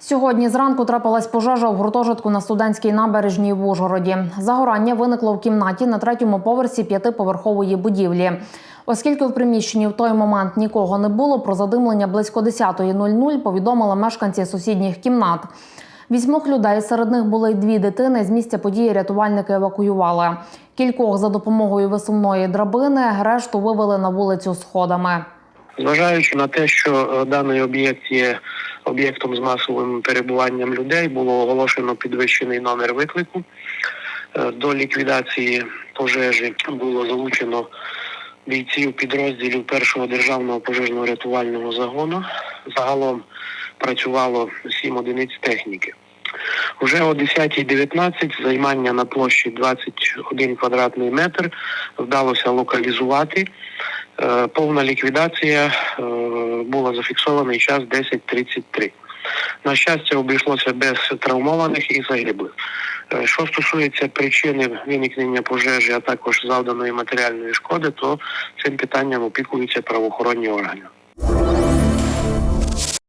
Сьогодні зранку трапилась пожежа в гуртожитку на студентській набережній в Ужгороді. Загорання виникло в кімнаті на третьому поверсі п'ятиповерхової будівлі. Оскільки в приміщенні в той момент нікого не було, про задимлення близько 10.00 повідомили мешканці сусідніх кімнат. Вісьмох людей, серед них були й дві дитини. З місця події рятувальники евакуювали. Кількох за допомогою висувної драбини, решту вивели на вулицю сходами. Зважаючи на те, що е, даний об'єкт є об'єктом з масовим перебуванням людей, було оголошено підвищений номер виклику. Е, До ліквідації пожежі було залучено бійців підрозділів першого державного пожежного рятувального загону. Загалом працювало сім одиниць техніки. Уже о 10.19 займання на площі 21 квадратний метр вдалося локалізувати. Е, Повна ліквідація була зафіксована час 10.33. На щастя, обійшлося без травмованих і загиблих. Е, Що стосується причини виникнення пожежі, а також завданої матеріальної шкоди, то цим питанням опікуються правоохоронні органи.